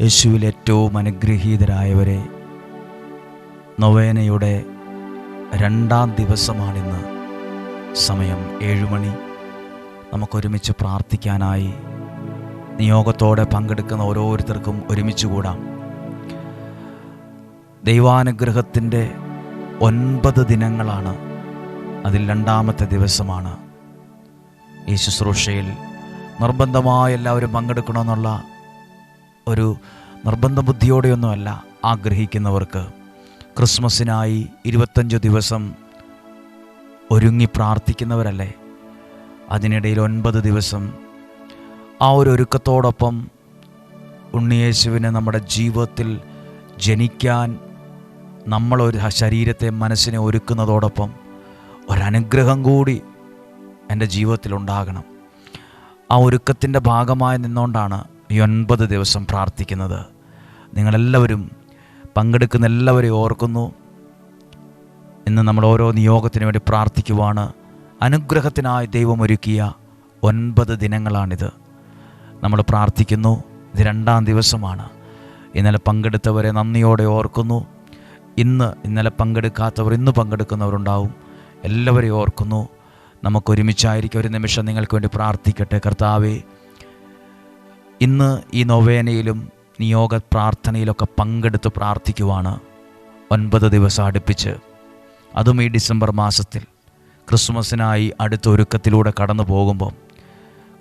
യേശുവിൽ ഏറ്റവും അനുഗ്രഹീതരായവരെ നൊവേനയുടെ രണ്ടാം ദിവസമാണിന്ന് സമയം ഏഴുമണി. നമുക്കൊരുമിച്ച് പ്രാർത്ഥിക്കാനായി നിയോഗത്തോടെ പങ്കെടുക്കുന്ന ഓരോരുത്തർക്കും ഒരുമിച്ച് കൂടാം. ദൈവാനുഗ്രഹത്തിന്റെ ഒൻപത് ദിനങ്ങളാണ് അതിൽ രണ്ടാമത്തെ ദിവസമാണ്. ഈ ശുശ്രൂഷയിൽ നിർബന്ധമായി എല്ലാവരും പങ്കെടുക്കണമെന്നുള്ള ഒരു നിർബന്ധ ബുദ്ധിയോടെയൊന്നുമല്ല ആഗ്രഹിക്കുന്നവർക്ക് ക്രിസ്മസിനായി ഇരുപത്തഞ്ച് ദിവസം ഒരുങ്ങി പ്രാർത്ഥിക്കുന്നവരല്ലേ? അതിനിടയിൽ ഒൻപത് ദിവസം ആ ഒരു ഒരുക്കത്തോടൊപ്പം ഉണ്ണിയേശുവിനെ നമ്മുടെ ജീവിതത്തിൽ ജനിക്കാൻ നമ്മളൊരു ശരീരത്തെ മനസ്സിനെ ഒരുക്കുന്നതോടൊപ്പം ഒരനുഗ്രഹം കൂടി എന്റെ ജീവിതത്തിൽ ഉണ്ടാകണം ആ ഒരുക്കത്തിന്റെ ഭാഗമായി നിന്നുകൊണ്ടാണ് ഈ ഒൻപത് ദിവസം പ്രാർത്ഥിക്കുന്നത്. നിങ്ങളെല്ലാവരും പങ്കെടുക്കുന്ന എല്ലാവരെയും ഓർക്കുന്നു. ഇന്ന് നമ്മൾ ഓരോ നിയോഗത്തിനു വേണ്ടി പ്രാർത്ഥിക്കുവാണ്. അനുഗ്രഹത്തിനായി ദൈവം ഒരുക്കിയ ഒൻപത് ദിനങ്ങളാണിത്. നമ്മൾ പ്രാർത്ഥിക്കുന്നു. ഇത് രണ്ടാം ദിവസമാണ്. ഇന്നലെ പങ്കെടുത്തവരെ നന്ദിയോടെ ഓർക്കുന്നു. ഇന്ന് ഇന്നലെ പങ്കെടുക്കാത്തവർ ഇന്ന് പങ്കെടുക്കുന്നവരുണ്ടാവും. എല്ലാവരെയും ഓർക്കുന്നു. നമുക്കൊരുമിച്ചായിരിക്കും ഒരു നിമിഷം നിങ്ങൾക്ക് വേണ്ടി പ്രാർത്ഥിക്കട്ടെ കർത്താവേ. ഇന്ന് ഈ നൊവേനയിലും നിയോഗ പ്രാർത്ഥനയിലൊക്കെ പങ്കെടുത്ത് പ്രാർത്ഥിക്കുവാണ് ഒൻപത് ദിവസം അടുപ്പിച്ച്. അതും ഈ ഡിസംബർ മാസത്തിൽ. ക്രിസ്മസിനായി അടുത്ത ഒരുക്കത്തിലൂടെ കടന്നു പോകുമ്പോൾ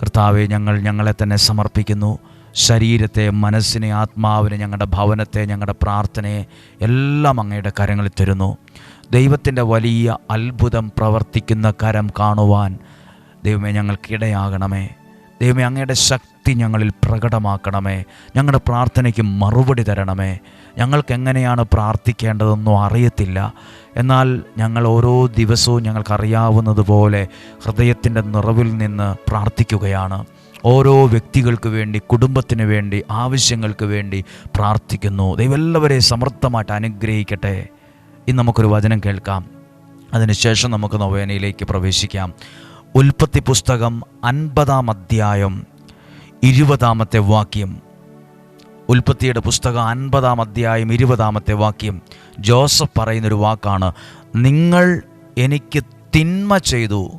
കർത്താവെ ഞങ്ങൾ ഞങ്ങളെ തന്നെ സമർപ്പിക്കുന്നു. ശരീരത്തെ മനസ്സിനെ ആത്മാവിനെ ഞങ്ങളുടെ ഭവനത്തെ ഞങ്ങളുടെ പ്രാർത്ഥനയെ എല്ലാം അങ്ങയുടെ കരങ്ങളിൽ തരുന്നു. ദൈവത്തിന്റെ വലിയ അത്ഭുതം പ്രവർത്തിക്കുന്ന കരം കാണുവാൻ ദൈവമേ ഞങ്ങൾക്കിടയാകണമേ ദൈവമേ അങ്ങയുടെ ശക്തി ഞങ്ങളിൽ പ്രകടമാക്കണമേ. ഞങ്ങളുടെ പ്രാർത്ഥനയ്ക്ക് മറുപടി തരണമേ. ഞങ്ങൾക്ക് എങ്ങനെയാണ് പ്രാർത്ഥിക്കേണ്ടതെന്നും അറിയത്തില്ല. എന്നാൽ ഞങ്ങൾ ഓരോ ദിവസവും ഞങ്ങൾക്കറിയാവുന്നതുപോലെ ഹൃദയത്തിന്റെ നിറവിൽ നിന്ന് പ്രാർത്ഥിക്കുകയാണ്. ഓരോ വ്യക്തികൾക്ക് വേണ്ടി കുടുംബത്തിന് വേണ്ടി ആവശ്യങ്ങൾക്ക് വേണ്ടി പ്രാർത്ഥിക്കുന്നു. ദൈവം എല്ലാവരെയും സമർത്ഥമായിട്ട് അനുഗ്രഹിക്കട്ടെ. ഇന്ന് നമുക്കൊരു വചനം കേൾക്കാം. അതിനുശേഷം നമുക്ക് നൊവേനയിലേക്ക് പ്രവേശിക്കാം. ഉൽപ്പത്തി പുസ്തകം അൻപതാം അധ്യായം ഇരുപതാമത്തെ വാക്യം. ഉൽപ്പത്തിയുടെ പുസ്തകം അൻപതാം അധ്യായം ഇരുപതാമത്തെ വാക്യം. ജോസഫ് പറയുന്നൊരു വാക്കാണ് നിങ്ങൾ എനിക്ക് തിന്മ ചെയ്തു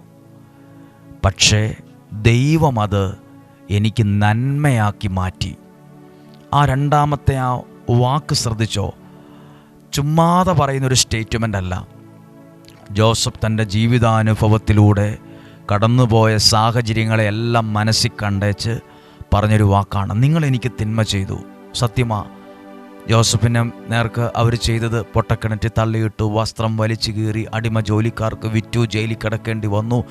പക്ഷേ ദൈവം അത് എനിക്ക് നന്മയാക്കി മാറ്റി. ആ രണ്ടാമത്തെ ആ വാക്ക് ശ്രദ്ധിച്ചോ? ചുമ്മാതെ പറയുന്നൊരു സ്റ്റേറ്റ്മെന്റ് അല്ല. ജോസഫ് തന്റെ ജീവിതാനുഭവത്തിലൂടെ കടന്നുപോയ സാഹചര്യങ്ങളെയെല്ലാം മനസ്സിൽ കണ്ടേച്ച് പറഞ്ഞൊരു വാക്കാണ്. നിങ്ങൾ എനിക്ക് തിന്മ ചെയ്തു. സത്യമാ. ജോസഫിനെ നേർക്ക് അവർ ചെയ്തത് പൊട്ടക്കിണറ്റ് തള്ളിയിട്ടു വസ്ത്രം വലിച്ചു കീറി അടിമ ജോലിക്കാർക്ക് വിറ്റു ജയിലിൽ കിടക്കേണ്ടി വന്നു.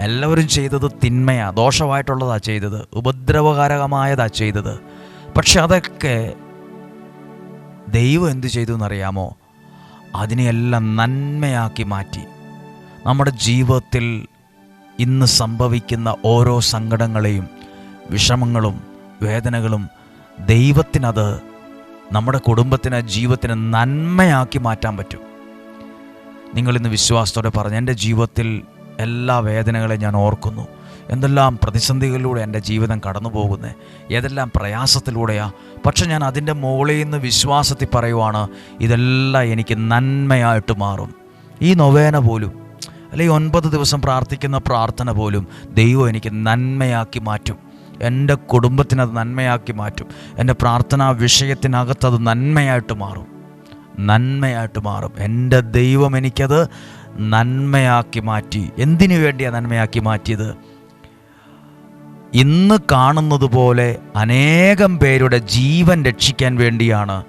എല്ലാവരും ചെയ്തത് തിന്മയാ. ദോഷമായിട്ടുള്ളതാ ചെയ്തത്. ഉപദ്രവകാരകമായതാ ചെയ്തത്. പക്ഷെ അതൊക്കെ ദൈവം എന്തു ചെയ്തു എന്നറിയാമോ? അതിനെയെല്ലാം നന്മയാക്കി മാറ്റി. നമ്മുടെ ജീവിതത്തിൽ ഇന്ന് സംഭവിക്കുന്ന ഓരോ സങ്കടങ്ങളെയും വിഷമങ്ങളും വേദനകളും ദൈവത്തിനത് നമ്മുടെ കുടുംബത്തിന് ജീവിതത്തിന് നന്മയാക്കി മാറ്റാൻ പറ്റും. നിങ്ങളിന്ന് വിശ്വാസത്തോടെ പറഞ്ഞു എന്റെ ജീവിതത്തിൽ എല്ലാ വേദനകളെയും ഞാൻ ഓർക്കുന്നു. എന്തെല്ലാം പ്രതിസന്ധികളിലൂടെ എന്റെ ജീവിതം കടന്നു പോകുന്നത് ഏതെല്ലാം പ്രയാസത്തിലൂടെയാണ് പക്ഷെ ഞാൻ അതിന്റെ മുകളിൽ നിന്ന് വിശ്വാസത്തിൽ പറയുവാണ് ഇതെല്ലാം എനിക്ക് നന്മയായിട്ട് മാറും. ഈ നൊവേന പോലും അല്ലെങ്കിൽ ഒൻപത് ദിവസം പ്രാർത്ഥിക്കുന്ന പ്രാർത്ഥന പോലും ദൈവം എനിക്ക് നന്മയാക്കി മാറ്റും. എന്റെ കുടുംബത്തിനത് നന്മയാക്കി മാറ്റും. എന്റെ പ്രാർത്ഥനാ വിഷയത്തിനകത്ത് അത് നന്മയായിട്ട് മാറും. നന്മയായിട്ട് മാറും. എന്റെ ദൈവം എനിക്കത് നന്മയാക്കി മാറ്റി. എന്തിനു വേണ്ടിയാണ് നന്മയാക്കി മാറ്റിയത്? ഇന്ന് കാണുന്നത് പോലെ അനേകം പേരുടെ ജീവൻ രക്ഷിക്കാൻ വേണ്ടിയാണ്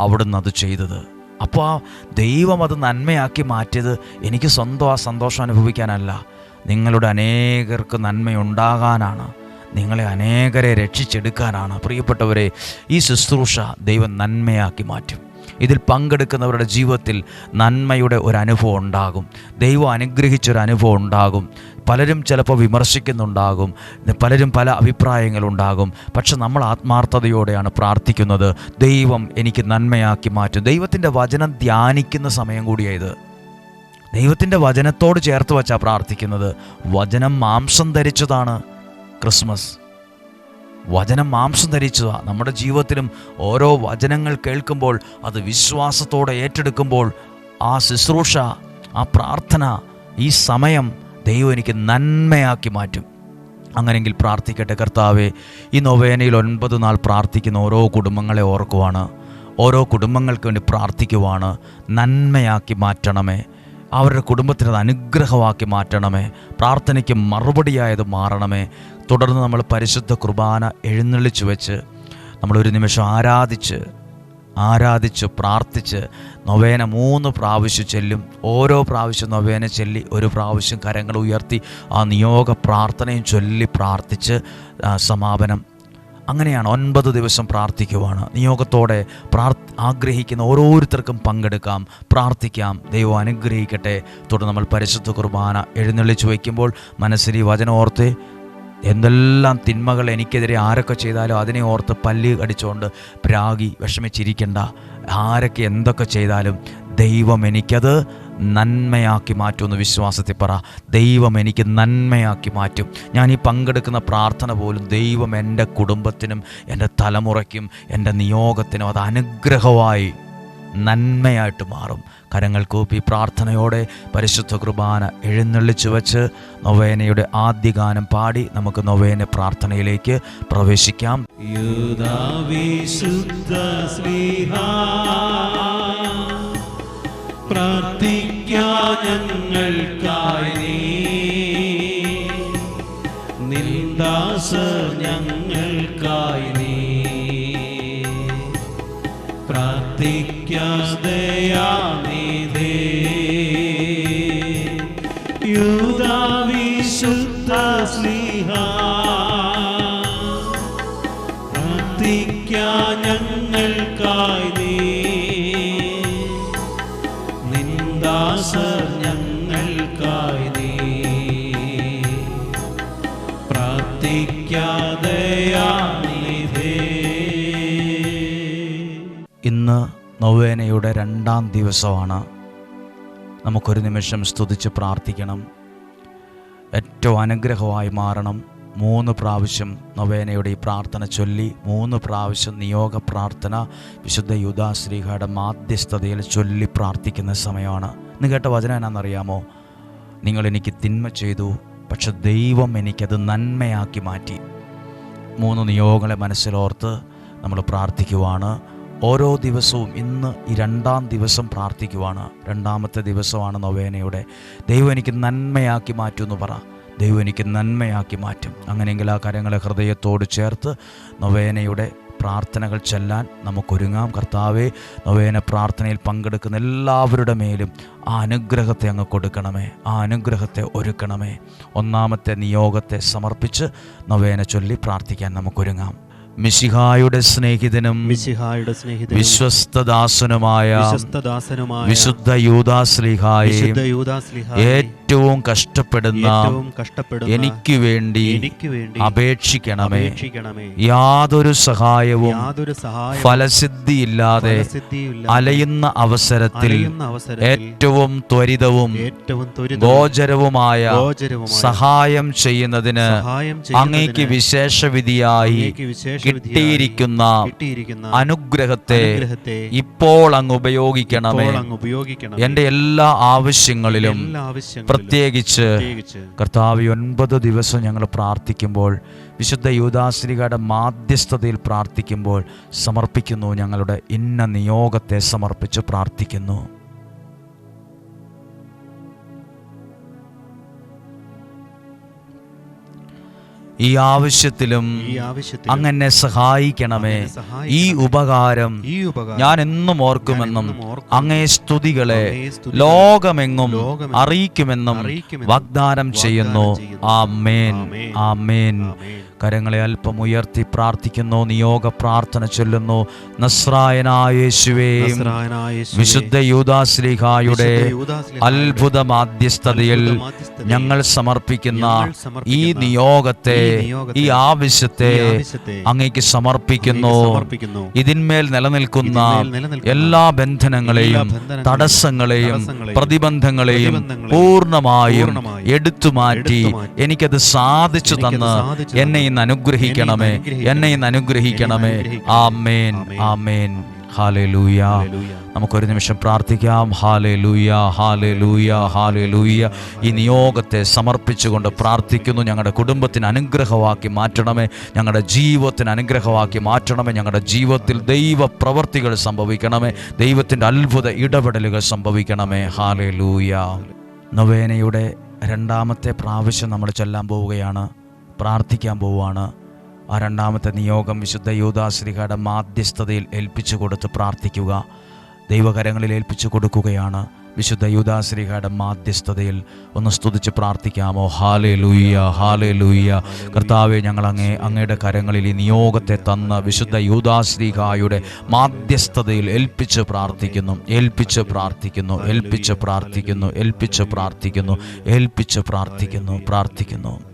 അവിടുന്ന് അത് ചെയ്തത്. അപ്പോൾ ദൈവം അത് നന്മയാക്കി മാറ്റിയത് എനിക്ക് സ്വന്തം ആ സന്തോഷം അനുഭവിക്കാനല്ല. നിങ്ങളുടെ അനേകർക്ക് നന്മയുണ്ടാകാനാണ്. നിങ്ങളെ അനേകരെ രക്ഷിച്ചെടുക്കാനാണ്. പ്രിയപ്പെട്ടവരെ ഈ ശുശ്രൂഷ ദൈവം നന്മയാക്കി മാറ്റും. ഇതിൽ പങ്കെടുക്കുന്നവരുടെ ജീവിതത്തിൽ നന്മയുടെ ഒരു അനുഭവം ഉണ്ടാകും. ദൈവം അനുഗ്രഹിച്ചൊരു അനുഭവം ഉണ്ടാകും. പലരും ചിലപ്പോൾ വിമർശിക്കുന്നുണ്ടാകും. പലരും പല അഭിപ്രായങ്ങളുണ്ടാകും. പക്ഷെ നമ്മൾ ആത്മാർത്ഥതയോടെയാണ് പ്രാർത്ഥിക്കുന്നത്. ദൈവം എനിക്ക് നന്മയാക്കി മാറ്റും. ദൈവത്തിന്റെ വചനം ധ്യാനിക്കുന്ന സമയം കൂടിയായത് ദൈവത്തിന്റെ വചനത്തോട് ചേർത്ത് വച്ചാണ് പ്രാർത്ഥിക്കുന്നത്. വചനം മാംസം ധരിച്ചതാണ് ക്രിസ്മസ്. വചനം മാംസം ധരിച്ചതാണ് നമ്മുടെ ജീവിതത്തിലും ഓരോ വചനങ്ങൾ കേൾക്കുമ്പോൾ അത് വിശ്വാസത്തോടെ ഏറ്റെടുക്കുമ്പോൾ ആ ശുശ്രൂഷ ആ പ്രാർത്ഥന ഈ സമയം ദൈവം എനിക്ക് നന്മയാക്കി മാറ്റും. അങ്ങനെങ്കിൽ പ്രാർത്ഥിക്കട്ടെ കർത്താവേ. ഈ നൊവേനയിൽ ഒൻപത് നാൾ പ്രാർത്ഥിക്കുന്ന ഓരോ കുടുംബങ്ങളെ ഓർക്കുവാണ്. ഓരോ കുടുംബങ്ങൾക്ക് വേണ്ടി പ്രാർത്ഥിക്കുവാണ്. നന്മയാക്കി മാറ്റണമേ. അവരുടെ കുടുംബത്തിന് അത് അനുഗ്രഹമാക്കി മാറ്റണമേ. പ്രാർത്ഥനയ്ക്ക് മറുപടിയായത് മാറണമേ. തുടർന്ന് നമ്മൾ പരിശുദ്ധ കുർബാന എഴുന്നള്ളിച്ചു വെച്ച് നമ്മളൊരു നിമിഷം ആരാധിച്ച് ആരാധിച്ച് പ്രാർത്ഥിച്ച് നൊവേന മൂന്ന് പ്രാവശ്യം ചെല്ലും. ഓരോ പ്രാവശ്യം നൊവേന ചൊല്ലി ഒരു പ്രാവശ്യം കരങ്ങൾ ഉയർത്തി ആ നിയോഗ പ്രാർത്ഥനയും ചൊല്ലി പ്രാർത്ഥിച്ച് സമാപനം. അങ്ങനെയാണ് ഒൻപത് ദിവസം പ്രാർത്ഥിക്കുവാണ്. നിയോഗത്തോടെ പ്രാർ ആഗ്രഹിക്കുന്ന ഓരോരുത്തർക്കും പങ്കെടുക്കാം പ്രാർത്ഥിക്കാം. ദൈവം അനുഗ്രഹിക്കട്ടെ. തുടർന്ന് നമ്മൾ പരിശുദ്ധ കുർബാന എഴുന്നള്ളിച്ച് വയ്ക്കുമ്പോൾ മനസ്സിൽ വചനം ഓർത്ത് എന്തെല്ലാം തിന്മകൾ എനിക്കെതിരെ ആരൊക്കെ ചെയ്താലും അതിനെ ഓർത്ത് പല്ല് കടിച്ചുകൊണ്ട് പ്രാഗി വിഷമിച്ചിരിക്കേണ്ട. ആരൊക്കെ എന്തൊക്കെ ചെയ്താലും ദൈവം എനിക്കത് നന്മയാക്കി മാറ്റുമെന്ന് വിശ്വാസത്തിൽ പറ. ദൈവം എനിക്ക് നന്മയാക്കി മാറ്റും. ഞാൻ ഈ പങ്കെടുക്കുന്ന പ്രാർത്ഥന പോലും ദൈവം എന്റെ കുടുംബത്തിനും എന്റെ തലമുറയ്ക്കും എന്റെ നിയോഗത്തിനും അത് അനുഗ്രഹമായി നന്മയായിട്ട് മാറും. കരങ്ങൾ കൂപ്പി പ്രാർത്ഥനയോടെ പരിശുദ്ധ കുർബാന എഴുന്നള്ളിച്ചു വച്ച് നൊവേനയുടെ ആദ്യ ഗാനം പാടി നമുക്ക് നൊവേന പ്രാർത്ഥനയിലേക്ക് പ്രവേശിക്കാം. പ്രാർത്ഥിക്കാ ഞങ്ങൾക്കായി ഇന്ന് നൊവേനയുടെ രണ്ടാം ദിവസമാണ്. നമുക്കൊരു നിമിഷം സ്തുതിച്ച് പ്രാർത്ഥിക്കണം. ഏറ്റവും അനുഗ്രഹമായി മാറണം. മൂന്ന് പ്രാവശ്യം നൊവേനയുടെ ഈ പ്രാർത്ഥന ചൊല്ലി മൂന്ന് പ്രാവശ്യം നിയോഗ പ്രാർത്ഥന വിശുദ്ധ യുദാശ്രീഹയുടെ മാധ്യസ്ഥതയിൽ ചൊല്ലി പ്രാർത്ഥിക്കുന്ന സമയമാണ്. ഇന്ന് കേട്ട വചനം എന്നാണെന്നറിയാമോ? നിങ്ങൾ എനിക്ക് തിന്മ ചെയ്തു പക്ഷെ ദൈവം എനിക്കത് നന്മയാക്കി മാറ്റി. മൂന്ന് നിയോഗങ്ങളെ മനസ്സിലോർത്ത് നമ്മൾ പ്രാർത്ഥിക്കുവാണ്. ഓരോ ദിവസവും ഇന്ന് ഈ രണ്ടാം ദിവസം പ്രാർത്ഥിക്കുവാണ്. രണ്ടാമത്തെ ദിവസമാണ് നൊവേനയുടെ. ദൈവം എനിക്ക് നന്മയാക്കി മാറ്റുമെന്ന് പറ. ദൈവം എനിക്ക് നന്മയാക്കി മാറ്റും. അങ്ങനെയെങ്കിൽ ആ കരങ്ങളെ ഹൃദയത്തോട് ചേർത്ത് നൊവേനയുടെ പ്രാർത്ഥനകൾ ചെല്ലാൻ നമുക്കൊരുങ്ങാം. കർത്താവെ നൊവേന പ്രാർത്ഥനയിൽ പങ്കെടുക്കുന്ന എല്ലാവരുടെ മേലും ആ അനുഗ്രഹത്തെ അങ്ങ് കൊടുക്കണമേ. ആ അനുഗ്രഹത്തെ ഒരുക്കണമേ. ഒന്നാമത്തെ നിയോഗത്തെ സമർപ്പിച്ച് നൊവേന ചൊല്ലി പ്രാർത്ഥിക്കാൻ നമുക്കൊരുങ്ങാം. മിശിഹായുടെ സ്നേഹിതനും മിശിഹായുടെ സ്നേഹിതനും വിശ്വസ്തദാസനുമായ വിശ്വസ്തദാസനുമായ വിശുദ്ധ യൂദാശ്ലീഹായെ വിശുദ്ധ യൂദാസ്ലിഹായെ ഏറ്റവും കഷ്ടപ്പെടുന്ന എനിക്ക് വേണ്ടി അപേക്ഷിക്കണമേ. യാതൊരു സഹായവും ഫലസിദ്ധി ഇല്ലാതെ ഫലസിദ്ധിയില്ലാതെ അലയുന്ന അവസരത്തിൽ ഏറ്റവും ത്വരിതവും ഗോചരവുമായ സഹായം ചെയ്യുന്നതിന് അങ്ങേക്ക് വിശേഷവിധിയായി കിട്ടിയിരിക്കുന്ന അനുഗ്രഹത്തെ ഇപ്പോൾ അങ്ങ് ഉപയോഗിക്കണമേ. ആവശ്യങ്ങളിലും എല്ലാ ആവശ്യങ്ങളിലും പ്രത്യേകിച്ച് കർത്താവ് ഒൻപത് ദിവസം ഞങ്ങൾ പ്രാർത്ഥിക്കുമ്പോൾ വിശുദ്ധ യൂദാശ്രീകയുടെ മാധ്യസ്ഥതയിൽ പ്രാർത്ഥിക്കുമ്പോൾ സമർപ്പിക്കുന്നു ഞങ്ങളുടെ ഇന്ന നിയോഗത്തെ സമർപ്പിച്ച് പ്രാർത്ഥിക്കുന്നു. ഈ ആവശ്യത്തിലും അങ്ങ് എന്നെ അങ്ങനെ സഹായിക്കണമേ. ഈ ഉപകാരം ഞാൻ എന്നും ഓർക്കുമെന്നും. അങ്ങേ സ്തുതികളെ ലോകമെങ്ങും അറിയിക്കുമെന്നും വാഗ്ദാനം ചെയ്യുന്നു. ആ മേൻ ആ ആമേൻ. കരങ്ങളെ അല്പം ഉയർത്തി പ്രാർത്ഥിക്കുന്നു. നിയോഗ പ്രാർത്ഥന ചൊല്ലുന്നു. നസ്രായനായ യേശുവേ വിശുദ്ധ യൂദാശ്ലീഹായുടെ അത്ഭുത മാധ്യസ്ഥതയിൽ ഞങ്ങൾ സമർപ്പിക്കുന്ന ഈ നിയോഗത്തെ ഈ ആവശ്യത്തെ അങ്ങേക്ക് സമർപ്പിക്കുന്നു. ഇതിന്മേൽ നിലനിൽക്കുന്ന എല്ലാ ബന്ധനങ്ങളെയും തടസ്സങ്ങളെയും പ്രതിബന്ധങ്ങളെയും പൂർണമായും എടുത്തു മാറ്റി എനിക്കത് സാധിച്ചു തന്ന് എന്നെ ഈ ഇന്ന് അനുഗ്രഹിക്കണമേ. എന്നെ ഇന്ന് അനുഗ്രഹിക്കണമേ. ആമേൻ. ആമേൻ. ഹാലേ ലൂയ നമുക്കൊരു നിമിഷം പ്രാർത്ഥിക്കാം. ഹാലെ ലൂയ ഹാലെ ലൂയ ഹാലെ ലൂയ ഈ നിയോഗത്തെ സമർപ്പിച്ചുകൊണ്ട് പ്രാർത്ഥിക്കുന്നു. ഞങ്ങളുടെ കുടുംബത്തിന് അനുഗ്രഹമാക്കി മാറ്റണമേ. ഞങ്ങളുടെ ജീവിതത്തിന് അനുഗ്രഹമാക്കി മാറ്റണമേ. ഞങ്ങളുടെ ജീവിതത്തിൽ ദൈവ പ്രവർത്തികൾ സംഭവിക്കണമേ. ദൈവത്തിന്റെ അത്ഭുത ഇടപെടലുകൾ സംഭവിക്കണമേ. ഹാലെ ലൂയ നൊവേനയുടെ രണ്ടാമത്തെ പ്രാവശ്യം നമ്മൾ ചെല്ലാൻ പോവുകയാണ്. പ്രാർത്ഥിക്കാൻ പോവുകയാണ്. ആ രണ്ടാമത്തെ നിയോഗം വിശുദ്ധ യൂദാശ്രീകയുടെ മാധ്യസ്ഥതയിൽ ഏൽപ്പിച്ചു കൊടുത്ത് പ്രാർത്ഥിക്കുക. ദൈവകരങ്ങളിൽ ഏൽപ്പിച്ചു കൊടുക്കുകയാണ്. വിശുദ്ധ യൂദാശ്രീഹയുടെ മാധ്യസ്ഥതയിൽ ഒന്ന് സ്തുതിച്ച് പ്രാർത്ഥിക്കാമോ? ഹാലേ ലൂയ്യ ഹാലേ ലൂയ്യ കർത്താവെ ഞങ്ങൾ അങ്ങേ അങ്ങയുടെ കരങ്ങളിൽ ഈ നിയോഗത്തെ തന്ന് വിശുദ്ധ യൂദാശ്രീഹായുടെ മാധ്യസ്ഥതയിൽ ഏൽപ്പിച്ച് പ്രാർത്ഥിക്കുന്നു. ഏൽപ്പിച്ച് പ്രാർത്ഥിക്കുന്നു. ഏൽപ്പിച്ച് പ്രാർത്ഥിക്കുന്നു. ഏൽപ്പിച്ച് പ്രാർത്ഥിക്കുന്നു. ഏൽപ്പിച്ച് പ്രാർത്ഥിക്കുന്നു. പ്രാർത്ഥിക്കുന്നു.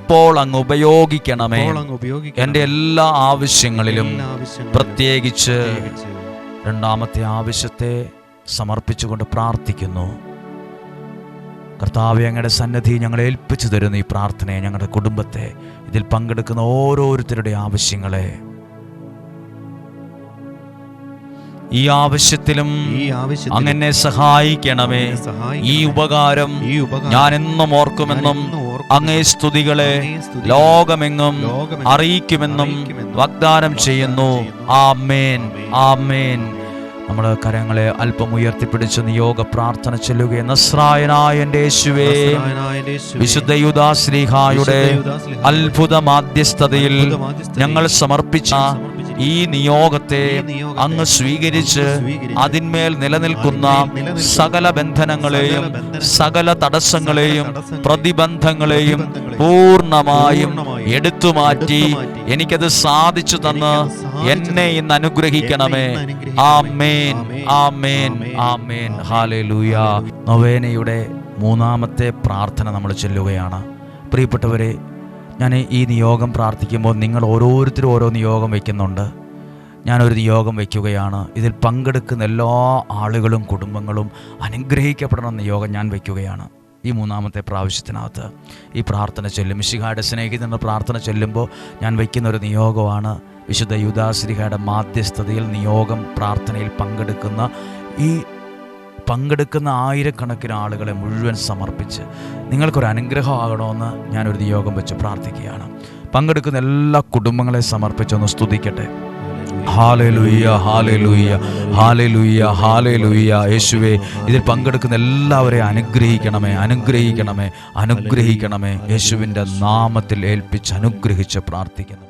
ഇപ്പോൾ അങ്ങ് ഉപയോഗിക്കണമേ. എന്റെ എല്ലാ ആവശ്യങ്ങളിലും പ്രത്യേകിച്ച് രണ്ടാമത്തെ ആവശ്യത്തെ സമർപ്പിച്ചുകൊണ്ട് പ്രാർത്ഥിക്കുന്നു. കർത്താവ് ഞങ്ങളുടെ സന്നദ്ധി ഞങ്ങളെ ഏൽപ്പിച്ചു തരുന്ന ഈ പ്രാർത്ഥനയെ ഞങ്ങളുടെ കുടുംബത്തെ. ഇതിൽ പങ്കെടുക്കുന്ന ഓരോരുത്തരുടെ ആവശ്യങ്ങളെ. ഈ ആവശ്യത്തിലും അങ്ങനെ സഹായിക്കണമേ. ഈ ഉപകാരം ഞാൻ എന്നും ഓർക്കുമെന്നും അങ്ങേ സ്തുതികളെ ലോകമെങ്ങും അറിയിക്കുമെന്നും വാഗ്ദാനം ചെയ്യുന്നു. ആമേൻ. ആമേൻ. നമ്മൾ കരങ്ങളെ അല്പം ഉയർത്തിപ്പിടിച്ച് നിയോഗ പ്രാർത്ഥന ചെല്ലുകയും നസ്രായനായ യേശുവേ വിശുദ്ധ യുദാശ്രീഹായുടെ അത്ഭുത മാധ്യസ്ഥതയിൽ ഞങ്ങൾ സമർപ്പിച്ച ഈ നിയോഗത്തെ അങ്ങ് സ്വീകരിച്ച് അതിന്മേൽ നിലനിൽക്കുന്ന സകല ബന്ധനങ്ങളെയും സകല തടസ്സങ്ങളെയും പ്രതിബന്ധങ്ങളെയും പൂർണമായും പൂർണമായും എടുത്തുമാറ്റി എടുത്തുമാറ്റി എനിക്കത് സാധിച്ചു തന്ന് എന്നെ ഇന്ന് അനുഗ്രഹിക്കണമേ. ആ മേൻ ആ ആമേൻ. ആമേൻ. മേൻ ഹാലേലൂയ നൊവേനയുടെ മൂന്നാമത്തെ പ്രാർത്ഥന നമ്മൾ ചെല്ലുകയാണ്. പ്രിയപ്പെട്ടവരെ ഞാൻ ഈ നിയോഗം പ്രാർത്ഥിക്കുമ്പോൾ നിങ്ങൾ ഓരോരുത്തരും ഓരോ നിയോഗം വയ്ക്കുന്നുണ്ട്. ഞാനൊരു നിയോഗം വയ്ക്കുകയാണ്. ഇതിൽ പങ്കെടുക്കുന്ന എല്ലാ ആളുകളും കുടുംബങ്ങളും അനുഗ്രഹിക്കപ്പെടണം നിയോഗം ഞാൻ വയ്ക്കുകയാണ്. ഈ മൂന്നാമത്തെ പ്രാവശ്യത്തിനകത്ത് ഈ പ്രാർത്ഥന ചൊല്ലും. മിശിഹായുടെ സ്നേഹിതൻ എന്ന പ്രാർത്ഥന ചൊല്ലുമ്പോൾ ഞാൻ വയ്ക്കുന്ന ഒരു നിയോഗമാണ്. വിശുദ്ധ യുദാശ്രീഹയുടെ മാധ്യസ്ഥതയിൽ നിയോഗം പ്രാർത്ഥനയിൽ പങ്കെടുക്കുന്ന ഈ പങ്കെടുക്കുന്ന ആയിരക്കണക്കിന് ആളുകളെ മുഴുവൻ സമർപ്പിച്ച് നിങ്ങൾക്കൊരു അനുഗ്രഹമാകണമെന്ന് ഞാനൊരു നിയോഗം വെച്ച് പ്രാർത്ഥിക്കുകയാണ്. പങ്കെടുക്കുന്ന എല്ലാ കുടുംബങ്ങളെ സമർപ്പിച്ചൊന്ന് സ്തുതിക്കട്ടെ. ഹാലലുയ്യ ഹാലലുയ്യ ഹാലലുയ്യ ഹാലലുയ്യ യേശുവേ ഇതിൽ പങ്കെടുക്കുന്ന എല്ലാവരെയും അനുഗ്രഹിക്കണമേ അനുഗ്രഹിക്കണമേ അനുഗ്രഹിക്കണമേ. യേശുവിന്റെ നാമത്തിൽ ഏൽപ്പിച്ച് അനുഗ്രഹിച്ച് പ്രാർത്ഥിക്കുന്നു.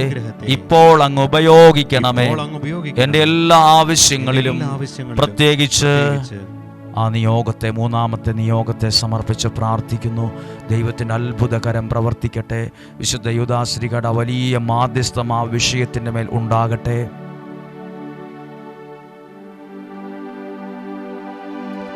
അനുഗ്രഹത്തെ ഇപ്പോൾ അങ്ങ് ഉപയോഗിക്കണമേ. എന്റെ എന്റെ എല്ലാ ആവശ്യങ്ങളിലും പ്രത്യേകിച്ച് പ്രത്യേകിച്ച് ആ നിയോഗത്തെ മൂന്നാമത്തെ നിയോഗത്തെ സമർപ്പിച്ച് പ്രാർത്ഥിക്കുന്നു. ദൈവത്തിന്റെ അത്ഭുതകരം പ്രവർത്തിക്കട്ടെ. വിശുദ്ധ യുദാശ്രീകട വലിയ മാധ്യസ്ഥം ആ വിഷയത്തിന്റെ മേൽ ഉണ്ടാകട്ടെ.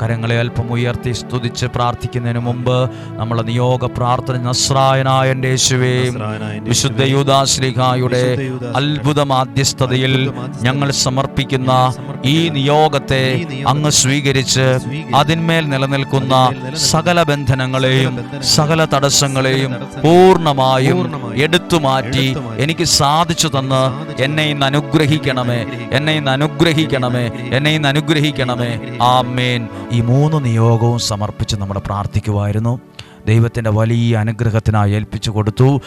കരങ്ങളെ അല്പം ഉയർത്തി സ്തുതിച്ച് പ്രാർത്ഥിക്കുന്നതിന് മുമ്പ് നമ്മളെ നിയോഗ പ്രാർത്ഥന നസ്രായനായ യേശുവേ വിശുദ്ധ യൂദാശ്ലിഹായുടെ അത്ഭുത മാധ്യസ്ഥതയിൽ ഞങ്ങൾ സമർപ്പിക്കുന്ന ഈ നിയോഗത്തെ അങ്ങ് സ്വീകരിച്ച് അതിന്മേൽ നിലനിൽക്കുന്ന സകല ബന്ധനങ്ങളെയും സകല തടസ്സങ്ങളെയും പൂർണമായും എടുത്തു മാറ്റി എനിക്ക് സാധിച്ചു തന്ന് എന്നെ ഇന്ന് അനുഗ്രഹിക്കണമേ. എന്നെ ഇന്ന് അനുഗ്രഹിക്കണമേ. എന്നെ ഇന്ന് അനുഗ്രഹിക്കണമേ. ആ മേൻ ഈ മൂന്ന് നിയോഗവും സമർപ്പിച്ച് നമ്മൾ പ്രാർത്ഥിക്കുമായിരുന്നു. ദൈവത്തിന്റെ വലിയ അനുഗ്രഹത്തിനായി ഏൽപ്പിച്ചു കൊടുത്തു.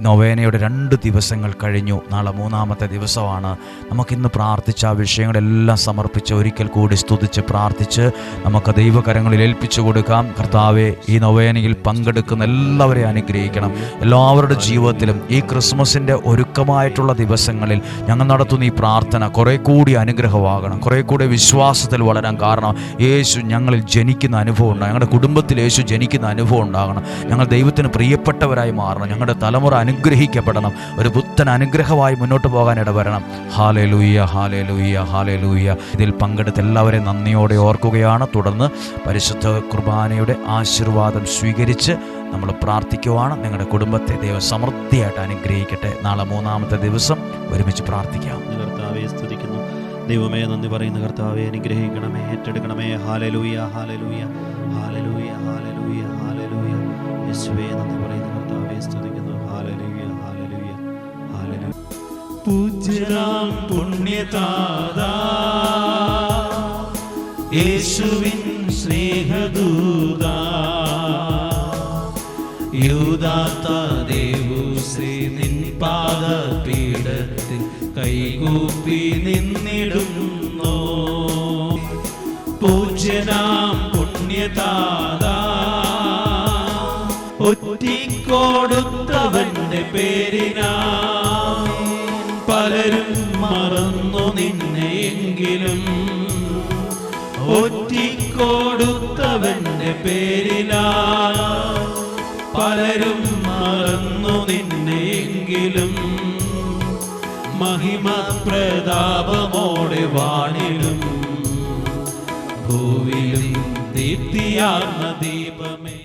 നൊവേനയുടെ രണ്ട് ദിവസങ്ങൾ കഴിഞ്ഞു. നാളെ മൂന്നാമത്തെ ദിവസമാണ്. നമുക്കിന്ന് പ്രാർത്ഥിച്ച ആ വിഷയങ്ങളെല്ലാം സമർപ്പിച്ച് ഒരിക്കൽ കൂടി സ്തുതിച്ച് പ്രാർത്ഥിച്ച് നമുക്ക് ദൈവകരങ്ങളിൽ ഏൽപ്പിച്ചു കൊടുക്കാം. കർത്താവെ ഈ നൊവേനയിൽ പങ്കെടുക്കുന്ന എല്ലാവരെയും അനുഗ്രഹിക്കണം. എല്ലാവരുടെ ജീവിതത്തിലും ഈ ക്രിസ്മസിന്റെ ഒരുക്കമായിട്ടുള്ള ദിവസങ്ങളിൽ ഞങ്ങൾ നടത്തുന്ന ഈ പ്രാർത്ഥന കുറേ കൂടി അനുഗ്രഹമാകണം. കുറേ കൂടി വിശ്വാസത്തിൽ വളരാൻ കാരണം യേശു ഞങ്ങളിൽ ജനിക്കുന്ന അനുഭവം ഉണ്ടാകും ഞങ്ങളുടെ കുടുംബത്തിൽ യേശു ജനിക്കുന്ന അനുഭവം ഉണ്ടാകണം. ഞങ്ങൾ ദൈവത്തിന് പ്രിയപ്പെട്ടവരായി മാറണം. ഞങ്ങളുടെ തലമുറ അനുഗ്രഹിക്കപ്പെടണം. ഒരു പുത്തൻ അനുഗ്രഹമായി മുന്നോട്ട് പോകാൻ ഇടവരണം. ഹാലേ ലൂയ്യ ഹാലേ ലൂയ്യ ഹാലേ ലൂയ്യ ഇതിൽ പങ്കെടുത്ത എല്ലാവരെയും നന്ദിയോടെ ഓർക്കുകയാണ്. തുടർന്ന് പരിശുദ്ധ കുർബാനയുടെ ആശീർവാദം സ്വീകരിച്ച് നമ്മൾ പ്രാർത്ഥിക്കുവാണ്. നിങ്ങളുടെ കുടുംബത്തെ ദൈവം സമൃദ്ധിയായിട്ട് അനുഗ്രഹിക്കട്ടെ. നാളെ മൂന്നാമത്തെ ദിവസം ഒരുമിച്ച് പ്രാർത്ഥിക്കാം. കർത്താവെ സ്തുതിക്കുന്നു. ദൈവമേ നന്ദി പറയുന്ന. കർത്താവെ അനുഗ്രഹിക്കണമേ. ഏറ്റെടുക്കണമേ. Hallelujah hallelujah hallelujah hallelujah hallelujah യേശുവേ നന്ദി. പൂജ്യനാം പുണ്യതാതാ. യേശുവിൻ സ്നേഹദൂത. യൂദാത്ത ദേവൂശ്രീ നിൻ പാദപീഠത്തിൽ കൈകൂപ്പി നിന്നെയെങ്കിലും ഒറ്റിക്കൊടുത്തവന്റെ പേരിലാ പലരും മറന്നു നിന്നെങ്കിലും മഹിമ പ്രതാപമോടെ വാണിലും ഭൂവിലും ദീപ്തിയാർന്ന ദീപമേ.